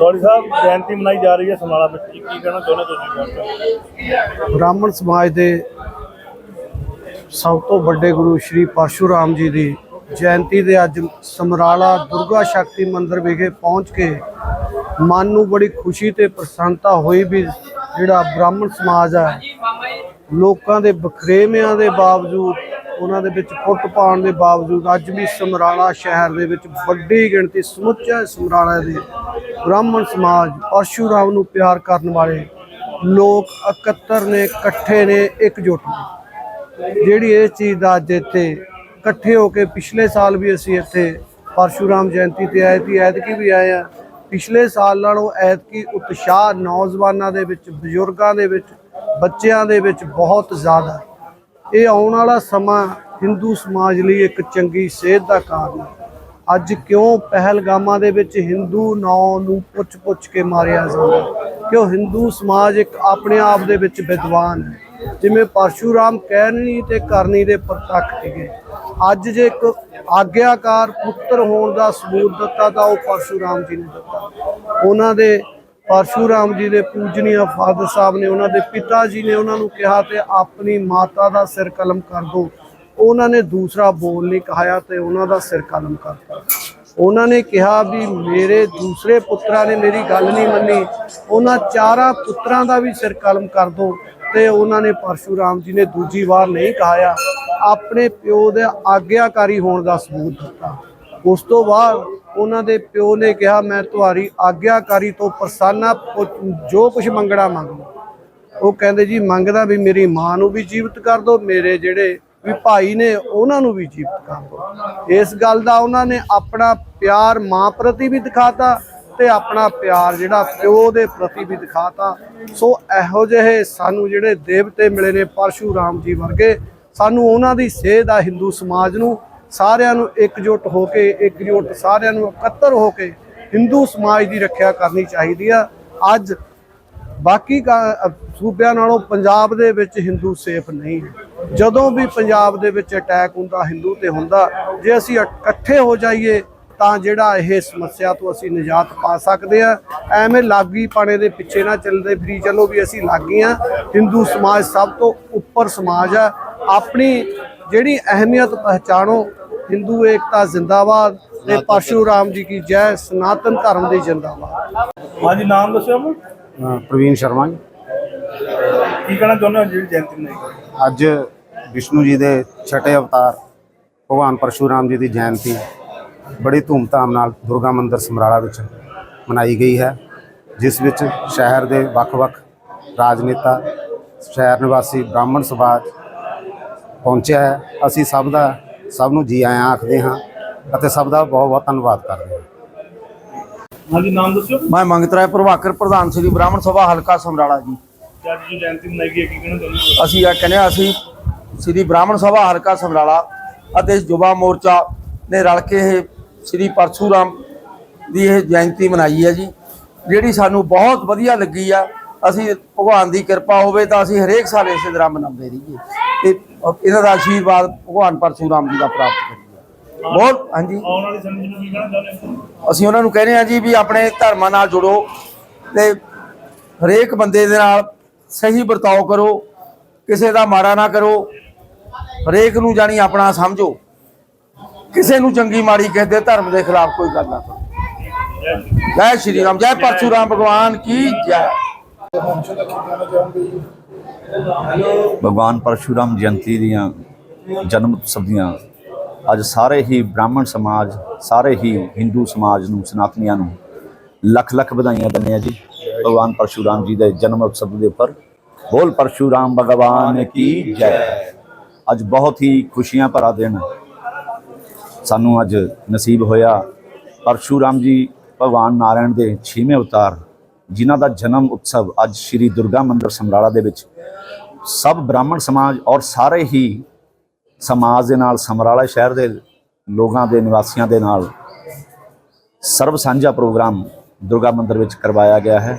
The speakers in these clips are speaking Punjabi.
ਗੌੜੀ ਸਾਹਿਬ ਜਯੰਤੀ ਮਨਾਈ ਜਾ ਰਹੀ ਹੈ ਸਮਾਲਾ ਵਿੱਚ। ਕੀ ਕਹਿਣਾ ਚਾਹੁੰਦੇ ਤੁਸੀਂ ਬ੍ਰਾਹਮਣ ਸਮਾਜ ਦੇ ਸਭ ਤੋਂ ਵੱਡੇ ਗੁਰੂ ਸ਼੍ਰੀ ਪਰਸ਼ੂਰਾਮ ਜੀ ਦੀ ਜਯੰਤੀ ਦੇ ਅੱਜ ਸਮਰਾਲਾ ਦੁਰਗਾ ਸ਼ਕਤੀ ਮੰਦਿਰ ਵਿਖੇ ਪਹੁੰਚ ਕੇ ਮਨ ਨੂੰ ਬੜੀ ਖੁਸ਼ੀ ਤੇ ਪ੍ਰਸੰਨਤਾ ਹੋਈ ਵੀ ਜਿਹੜਾ ਬ੍ਰਾਹਮਣ ਸਮਾਜ ਹੈ, ਲੋਕਾਂ ਦੇ ਬਖਰੇਵਿਆਂ ਦੇ ਬਾਵਜੂਦ ਉਹਨਾਂ ਦੇ ਵਿੱਚ ਫੁੱਟ ਪਾਉਣ ਦੇ ਬਾਵਜੂਦ ਅੱਜ ਵੀ ਸਮਰਾਲਾ ਸ਼ਹਿਰ ਦੇ ਵਿੱਚ ਵੱਡੀ ਗਿਣਤੀ ਸਮੁੱਚਾ ਸਮਰਾਲਾ ਦੇ ਬ੍ਰਾਹਮਣ ਸਮਾਜ, ਪਰਸ਼ੂਰਾਮ ਨੂੰ ਪਿਆਰ ਕਰਨ ਵਾਲੇ ਲੋਕ ਇਕੱਤਰ ਨੇ, ਇਕੱਠੇ ਨੇ, ਇਕਜੁੱਟ ਨੇ। ਜਿਹੜੀ ਇਸ ਚੀਜ਼ ਦਾ ਅੱਜ ਇੱਥੇ ਇਕੱਠੇ ਹੋ ਕੇ ਪਿਛਲੇ ਸਾਲ ਵੀ ਅਸੀਂ ਇੱਥੇ ਪਰਸ਼ੂਰਾਮ ਜਯੰਤੀ ਤੇ ਆਏ ਸੀ, ਐਤਕੀ ਵੀ ਆਏ ਆ ਪਿਛਲੇ ਸਾਲ ਨਾਲੋਂ ਐਤਕੀ ਉਤਸ਼ਾਹ ਨੌਜਵਾਨਾਂ ਦੇ ਵਿੱਚ, ਬਜ਼ੁਰਗਾਂ ਦੇ ਵਿੱਚ, ਬੱਚਿਆਂ ਦੇ ਵਿੱਚ ਬਹੁਤ ਜ਼ਿਆਦਾ। ਇਹ ਆਉਣ ਵਾਲਾ ਸਮਾਂ ਹਿੰਦੂ ਸਮਾਜ ਲਈ ਇੱਕ ਚੰਗੀ ਸੇਧ ਦਾ ਕਾਰਨ ਹੈ। ਅੱਜ ਕਿਉਂ ਪਹਿਲਗਾਮਾਂ ਦੇ ਵਿੱਚ ਹਿੰਦੂ ਨਾਂ ਨੂੰ ਪੁੱਛ-ਪੁੱਛ ਕੇ ਮਾਰਿਆ ਜਾਂਦਾ ਕਿਉਂ ਹਿੰਦੂ ਸਮਾਜ ਇੱਕ ਆਪਣੇ ਆਪ ਦੇ ਵਿੱਚ ਵਿਦਵਾਨ ਹੈ? ਜਿਵੇਂ ਪਰਸ਼ੂਰਾਮ ਕਹਿਣੀ ਤੇ ਕਰਨੀ ਦੇ ਪ੍ਰਤੱਖ ਸੀਗੇ। ਅੱਜ ਜੇ ਇੱਕ ਆਗਿਆਕਾਰ ਪੁੱਤਰ ਹੋਣ ਦਾ ਸਬੂਤ ਦਿੱਤਾ ਤਾਂ ਉਹ ਪਰਸ਼ੂਰਾਮ ਜੀ ਨੇ ਦਿੱਤਾ। ਉਹਨਾਂ ਦੇ ਪਰਸ਼ੂਰਾਮ ਜੀ ਦੇ ਪੂਜਨੀਆ ਫਾਦਰ ਸਾਹਿਬ ਨੇ, ਉਹਨਾਂ ਦੇ ਪਿਤਾ ਜੀ ਨੇ ਉਹਨਾਂ ਨੂੰ ਕਿਹਾ ਤੇ ਆਪਣੀ ਮਾਤਾ ਦਾ ਸਿਰ ਕਲਮ ਕਰ ਦੋ। ਉਹਨਾਂ ਨੇ ਦੂਸਰਾ ਬੋਲ ਨਹੀਂ ਕਹਾਇਆ ਤੇ ਉਹਨਾਂ ਦਾ ਸਿਰ ਕਲਮ ਕਰਤਾ। ਉਹਨਾਂ ਨੇ ਕਿਹਾ ਵੀ ਮੇਰੇ ਦੂਸਰੇ ਪੁੱਤਰਾਂ ਨੇ ਮੇਰੀ ਗੱਲ ਨਹੀਂ ਮੰਨੀ। ਉਹਨਾਂ ਚਾਰਾਂ ਪੁੱਤਰਾਂ ਦਾ ਵੀ ਸਿਰ ਕਲਮ ਕਰ ਦੋ ਤੇ ਉਹਨਾਂ ਨੇ ਪਰਸ਼ੂਰਾਮ ਜੀ ਨੇ ਦੂਜੀ ਵਾਰ ਨਹੀਂ ਕਹਾਇਆ। ਆਪਣੇ ਪਿਓ ਦੇ ਆਗਿਆਕਾਰੀ ਹੋਣ ਦਾ ਸਬੂਤ ਦਿੱਤਾ। ਉਸ ਤੋਂ ਬਾਅਦ ਉਹਨਾਂ ਦੇ ਪਿਓ ਨੇ ਕਿਹਾ, ਮੈਂ ਤੁਹਾਡੀ ਆਗਿਆਕਾਰੀ ਤੋਂ ਪ੍ਰਸੰਨਾ ਜੋ ਕੁਝ ਮੰਗਣਾ ਮੰਗ। ਲਓ ਉਹ ਕਹਿੰਦੇ, ਜੀ, ਮੰਗਦਾ ਵੀ ਮੇਰੀ ਮਾਂ ਨੂੰ ਵੀ ਜੀਵਤ ਕਰ ਦਿਓ ਮੇਰੇ ਜਿਹੜੇ ਵੀ ਭਾਈ ਨੇ, ਉਹਨਾਂ ਨੂੰ ਵੀ ਜੀਵਤ ਕਰ ਦਿਓ ਇਸ ਗੱਲ ਦਾ ਉਹਨਾਂ ਨੇ ਆਪਣਾ ਪਿਆਰ ਮਾਂ ਪ੍ਰਤੀ ਵੀ ਦਿਖਾਤਾ ਤੇ ਆਪਣਾ ਪਿਆਰ ਜਿਹੜਾ ਪਿਓ ਦੇ ਪ੍ਰਤੀ ਵੀ ਦਿਖਾਤਾ। ਸੋ ਇਹੋ ਜਿਹੇ ਸਾਨੂੰ ਜਿਹੜੇ ਦੇਵਤੇ ਮਿਲੇ ਨੇ ਪਰਸ਼ੂਰਾਮ ਜੀ ਵਰਗੇ, ਸਾਨੂੰ ਉਹਨਾਂ ਦੀ ਸੇਧ ਆ ਹਿੰਦੂ ਸਮਾਜ ਨੂੰ ਸਾਰਿਆਂ ਨੂੰ ਇਕਜੁੱਟ ਹੋ ਕੇ, ਇਕਜੁੱਟ ਸਾਰਿਆਂ ਨੂੰ ਇਕੱਤਰ ਹੋ ਕੇ ਹਿੰਦੂ ਸਮਾਜ ਦੀ ਰੱਖਿਆ ਕਰਨੀ ਚਾਹੀਦੀ ਆ। ਅੱਜ ਬਾਕੀ ਕਾ- ਸੂਬਿਆਂ ਨਾਲੋਂ ਪੰਜਾਬ ਦੇ ਵਿੱਚ ਹਿੰਦੂ ਸੇਫ ਨਹੀਂ ਜਦੋਂ ਵੀ ਪੰਜਾਬ ਦੇ ਵਿੱਚ ਅਟੈਕ ਹੁੰਦਾ, ਹਿੰਦੂ ਤੇ ਹੁੰਦਾ, ਜੇ ਅਸੀਂ ਇਕੱਠੇ ਹੋ ਜਾਈਏ, ਤਾਂ ਜਿਹੜਾ ਇਹ ਸਮੱਸਿਆ ਤੋਂ ਅਸੀਂ ਨਿਜਾਤ ਪਾ ਸਕਦੇ ਆ। ਐਵੇਂ ਲਾਗੀ ਪਾਣੇ ਦੇ ਪਿੱਛੇ ਨਾ ਚੱਲਦੇ ਫਰੀ, ਚਲੋ ਵੀ ਅਸੀਂ ਲਾਗੀ ਆ। ਹਿੰਦੂ ਸਮਾਜ ਸਭ ਤੋਂ ਉੱਪਰ ਸਮਾਜ ਆ। ਆਪਣੀ ਜਿਹੜੀ ਅਹਿਮੀਅਤ ਪਹਿਚਾਣੋ ਹਿੰਦੂ ਏਕਤਾ ਜ਼ਿੰਦਾਬਾਦ ਤੇ ਪਰਸ਼ੂਰਾਮ ਜੀ ਕੀ ਜੈ ਸਨਾਤਨ ਧਰਮ ਦੀ ਜ਼ਿੰਦਾਬਾਦ। ਹਾਂਜੀ ਨਾਮ ਦੱਸਿਓ ਪ੍ਰਵੀਨ ਸ਼ਰਮਾ ਜੀ। ਕੀ ਕਹਿਣਾ ਚਾਹੁੰਦੇ ਹੋ ਜਿਹੜੀ ਜਯੰਤੀ ਮਨਾਈ ਅੱਜ ਵਿਸ਼ਨੂੰ ਜੀ ਦੇ ਛਠੇ ਅਵਤਾਰ ਭਗਵਾਨ ਪਰਸ਼ੂਰਾਮ ਜੀ ਦੀ ਜਯੰਤੀ ਬੜੀ ਧੂਮਧਾਮ ਨਾਲ ਦੁਰਗਾ ਮੰਦਿਰ ਸਮਰਾਲਾ ਵਿੱਚ ਮਨਾਈ ਗਈ ਹੈ ਜਿਸ ਵਿੱਚ ਸ਼ਹਿਰ ਦੇ ਵੱਖ-ਵੱਖ ਰਾਜਨੇਤਾ ਸ਼ਹਿਰ ਨਿਵਾਸੀ ਬ੍ਰਾਹਮਣ ਸਮਾਜ ਪਹੁੰਚਿਆ ਹੈ। ਅਸੀਂ ਸਭ ਦਾ ਸਭ ਨੂੰ ਜੀ ਆਇਆਂ ਆਖਦੇ ਹਾਂ ਅਤੇ ਸਭ ਦਾ ਬਹੁਤ-ਬਹੁਤ ਧੰਨਵਾਦ ਕਰਦੇ ਹਾਂ। ਹਾਂਜੀ ਨਾਮ ਦੱਸਿਓ। ਮੈਂ ਮੰਗਤ ਰਾਏ ਪ੍ਰਭਾਕਰ ਪ੍ਰਧਾਨ ਸ੍ਰੀ ਬ੍ਰਾਹਮਣ ਸਭਾ ਹਲਕਾ ਸਮਰਾਲਾ ਜੀ। ਕਿ ਅੱਜ ਜੋ ਜਯੰਤੀ ਮਨਾਈ ਗਈ ਹੈ ਕੀ ਕਹਿਣਾ ਚਾਹੁੰਦੇ ਹੋ? ਅਸੀਂ ਇਹ ਕਹਿੰਦੇ ਹਾਂ ਅਸੀਂ ਸ੍ਰੀ ਬ੍ਰਾਹਮਣ ਸਭਾ ਹਲਕਾ ਸਮਰਾਲਾ ਅਤੇ ਯੁਵਾ ਮੋਰਚਾ ਨੇ ਰਲ ਕੇ ਇਹ ਸ੍ਰੀ ਪਰਸ਼ੂਰਾਮ ਦੀ ਇਹ ਜਯੰਤੀ ਮਨਾਈ ਹੈ ਜੀ। ਜਿਹੜੀ ਸਾਨੂੰ ਬਹੁਤ ਵਧੀਆ ਲੱਗੀ ਆ ਅਸੀਂ ਭਗਵਾਨ ਦੀ ਕਿਰਪਾ ਹੋਵੇ ਤਾਂ ਅਸੀਂ ਹਰੇਕ ਸਾਲ ਇਸੇ ਤਰ੍ਹਾਂ ਮਨਾਉਂਦੇ ਰਹੀਏ। ਤੇ ਇਹਨਾਂ ਦਾ ਆਸ਼ੀਰਵਾਦ ਭਗਵਾਨ ਪਰਸ਼ੂਰਾਮ ਜੀ ਦਾ ਪ੍ਰਾਪਤ ਕਰੀਏ। ਬਹੁਤ ਹਾਂਜੀ। ਆਉਣ ਵਾਲੀ ਸਮੇਂ ਨੂੰ ਕੀ ਕਹਿਣਾ ਚਾਹੁੰਦੇ ਹੋ? ਅਸੀਂ ਉਹਨਾਂ ਨੂੰ ਕਹਿੰਦੇ ਆ ਜੀ ਵੀ ਆਪਣੇ ਧਰਮਾਂ ਨਾਲ ਜੁੜੋ ਤੇ ਹਰੇਕ ਬੰਦੇ ਦੇ ਨਾਲ ਸਹੀ ਵਰਤਾਓ ਕਰੋ ਕਿਸੇ ਦਾ ਮਾੜਾ ਨਾ ਕਰੋ ਹਰੇਕ ਨੂੰ ਜਾਣੀ ਆਪਣਾ ਸਮਝੋ। ਕਿਸੇ ਨੂੰ ਚੰਗੀ ਮਾੜੀ ਕਿਸੇ ਦੇ ਧਰਮ ਦੇ ਖਿਲਾਫ ਕੋਈ ਗੱਲ ਨਾ ਕਰੋ। ਜੈ ਸ਼੍ਰੀ ਰਾਮ ਜੈ ਪਰਸ਼ੂਰਾਮ ਭਗਵਾਨ ਕੀ ਜੈ। ਭਗਵਾਨ ਪਰਸ਼ੂਰਾਮ ਜਯੰਤੀ ਦੀਆਂ ਜਨਮ ਉਤਸਵ ਦੀਆਂ ਅੱਜ ਸਾਰੇ ਹੀ ਬ੍ਰਾਹਮਣ ਸਮਾਜ, ਸਾਰੇ ਹੀ ਹਿੰਦੂ ਸਮਾਜ ਨੂੰ, ਸਨਾਤਨੀਆਂ ਨੂੰ ਲੱਖ ਲੱਖ ਵਧਾਈਆਂ ਦਿੰਦੇ ਆ ਜੀ। ਭਗਵਾਨ ਪਰਸ਼ੂਰਾਮ ਜੀ ਦੇ ਜਨਮ ਉਤਸਵ ਦੇ ਉੱਪਰ। ਬੋਲ ਪਰਸ਼ੂਰਾਮ ਭਗਵਾਨ ਕੀ ਜੈ। ਅੱਜ ਬਹੁਤ ਹੀ ਖੁਸ਼ੀਆਂ ਭਰਾ ਦਿਨ। ਸਾਨੂੰ ਅੱਜ ਨਸੀਬ ਹੋਇਆ ਪਰਸ਼ੂਰਾਮ ਜੀ ਭਗਵਾਨ ਨਾਰਾਇਣ ਦੇ 6ਵੇਂ ਅਵਤਾਰ। ਜਿਨ੍ਹਾਂ ਦਾ ਜਨਮ ਉਤਸਵ ਅੱਜ ਸ੍ਰੀ ਦੁਰਗਾ ਮੰਦਿਰ ਸਮਰਾਲਾ ਦੇ ਵਿੱਚ ਸਭ ਬ੍ਰਾਹਮਣ ਸਮਾਜ ਔਰ ਸਾਰੇ ਹੀ ਸਮਾਜ ਦੇ ਨਾਲ, ਸਮਰਾਲਾ ਸ਼ਹਿਰ ਦੇ ਲੋਕਾਂ ਦੇ, ਨਿਵਾਸੀਆਂ ਦੇ ਨਾਲ ਸਰਬ ਸਾਂਝਾ ਪ੍ਰੋਗਰਾਮ ਦੁਰਗਾ ਮੰਦਿਰ ਵਿੱਚ ਕਰਵਾਇਆ ਗਿਆ ਹੈ।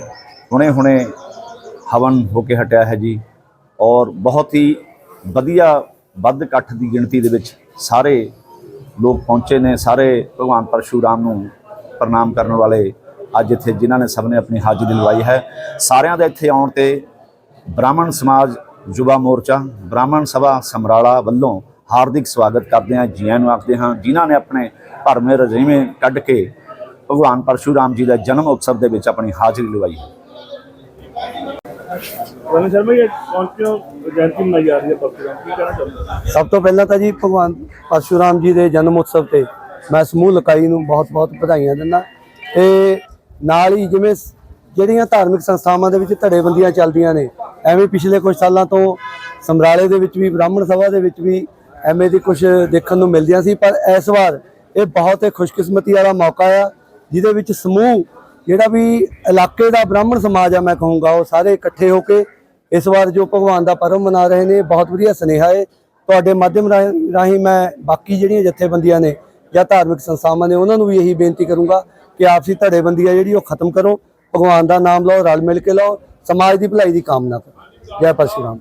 ਹੁਣੇ ਹੁਣੇ ਹਵਨ ਹੋ ਕੇ ਹਟਿਆ ਹੈ ਜੀ ਔਰ ਬਹੁਤ ਹੀ ਵਧੀਆ ਵੱਧ ਇਕੱਠ ਦੀ ਗਿਣਤੀ ਦੇ ਵਿੱਚ ਸਾਰੇ ਲੋਕ ਪਹੁੰਚੇ ਨੇ, ਸਾਰੇ ਭਗਵਾਨ ਪਰਸ਼ੂਰਾਮ ਨੂੰ ਪ੍ਰਣਾਮ ਕਰਨ ਵਾਲੇ ਅੱਜ ਇੱਥੇ ਜਿਨ੍ਹਾਂ ਨੇ ਸਭ ਨੇ ਆਪਣੀ ਹਾਜ਼ਰੀ ਲਵਾਈ ਹੈ। ਸਾਰਿਆਂ ਦਾ ਇੱਥੇ ਆਉਣ ਤੇ ਬ੍ਰਾਹਮਣ ਸਮਾਜ ਯੁਵਾ ਮੋਰਚਾ ਬ੍ਰਾਹਮਣ ਸਭਾ ਸਮਰਾਲਾ ਵੱਲੋਂ ਹਾਰਦਿਕ ਸਵਾਗਤ ਕਰਦੇ ਹਾਂ ਜੀਆਂ ਨੂੰ ਆਖਦੇ ਹਾਂ ਜਿਨ੍ਹਾਂ ਨੇ ਆਪਣੇ ਭਰਮੇ ਰਜੀਵੇਂ ਕੱਢ ਕੇ ਭਗਵਾਨ ਪਰਸ਼ੂਰਾਮ ਜੀ ਦਾ ਜਨਮ ਉਤਸਵ ਦੇ ਵਿੱਚ ਆਪਣੀ ਹਾਜ਼ਰੀ ਲਵਾਈ ਹੈ? ਸਭ ਤੋਂ ਪਹਿਲਾਂ ਤਾਂ ਜੀ ਭਗਵਾਨ ਪਰਸ਼ੁਰਾਮ ਜੀ ਦੇ ਜਨਮ ਉਤਸਵ ਤੇ ਮੈਂ ਸਮੂਹ ਲਕਾਈ ਨੂੰ ਬਹੁਤ-ਬਹੁਤ ਵਧਾਈਆਂ ਦਿੰਦਾ। ਤੇ ਨਾਲ ਹੀ ਜਿਵੇਂ ਜਿਹੜੀਆਂ ਧਾਰਮਿਕ ਸੰਸਥਾਵਾਂ ਦੇ ਵਿੱਚ ਧੜੇਬੰਦੀਆਂ ਚੱਲਦੀਆਂ ਨੇ, ਐਵੇਂ ਪਿਛਲੇ ਕੁਝ ਸਾਲਾਂ ਤੋਂ ਸਮਰਾਲੇ ਦੇ ਵਿੱਚ ਵੀ, ਬ੍ਰਾਹਮਣ ਸਭਾ ਦੇ ਵਿੱਚ ਵੀ ਐਵੇਂ ਦੀ ਕੁਝ ਦੇਖਣ ਨੂੰ ਮਿਲਦੀਆਂ ਸੀ, ਪਰ ਇਸ ਵਾਰ ਇਹ ਬਹੁਤ ਹੀ ਖੁਸ਼ਕਿਸਮਤੀ ਵਾਲਾ ਮੌਕਾ ਆ, ਜਿਹਦੇ ਵਿੱਚ ਸਮੂਹ ਜਿਹੜਾ ਵੀ ਇਲਾਕੇ ਦਾ ਬ੍ਰਾਹਮਣ ਸਮਾਜ ਆ ਮੈਂ ਕਹੂੰਗਾ, ਉਹ ਸਾਰੇ ਇਕੱਠੇ ਹੋ ਕੇ ਇਸ ਵਾਰ ਜੋ ਭਗਵਾਨ ਦਾ ਪਰਮ ਮਨਾ ਰਹੇ ਨੇ, ਬਹੁਤ ਵਧੀਆ ਸੁਨੇਹਾ ਹੈ ਤੁਹਾਡੇ ਮਾਧਿਅਮ ਰਾਹੀਂ ਰਾਹੀਂ ਮੈਂ ਬਾਕੀ ਜਿਹੜੀਆਂ ਜਥੇਬੰਦੀਆਂ ਨੇ ਜਾਂ ਧਾਰਮਿਕ ਸੰਸਥਾਵਾਂ ਨੇ, ਉਹਨਾਂ ਨੂੰ ਵੀ ਇਹੀ ਬੇਨਤੀ ਕਰੂੰਗਾ ਕਿ ਆਪਸੀ ਧੜੇਬੰਦੀ ਆ ਜਿਹੜੀ ਉਹ ਖਤਮ ਕਰੋ, ਭਗਵਾਨ ਦਾ ਨਾਮ ਲਓ, ਰਲ ਮਿਲ ਕੇ ਲਓ, ਸਮਾਜ ਦੀ ਭਲਾਈ ਦੀ ਕਾਮਨਾ ਕਰੋ। ਜੈ ਪਰਸ਼ੁਰਾਮ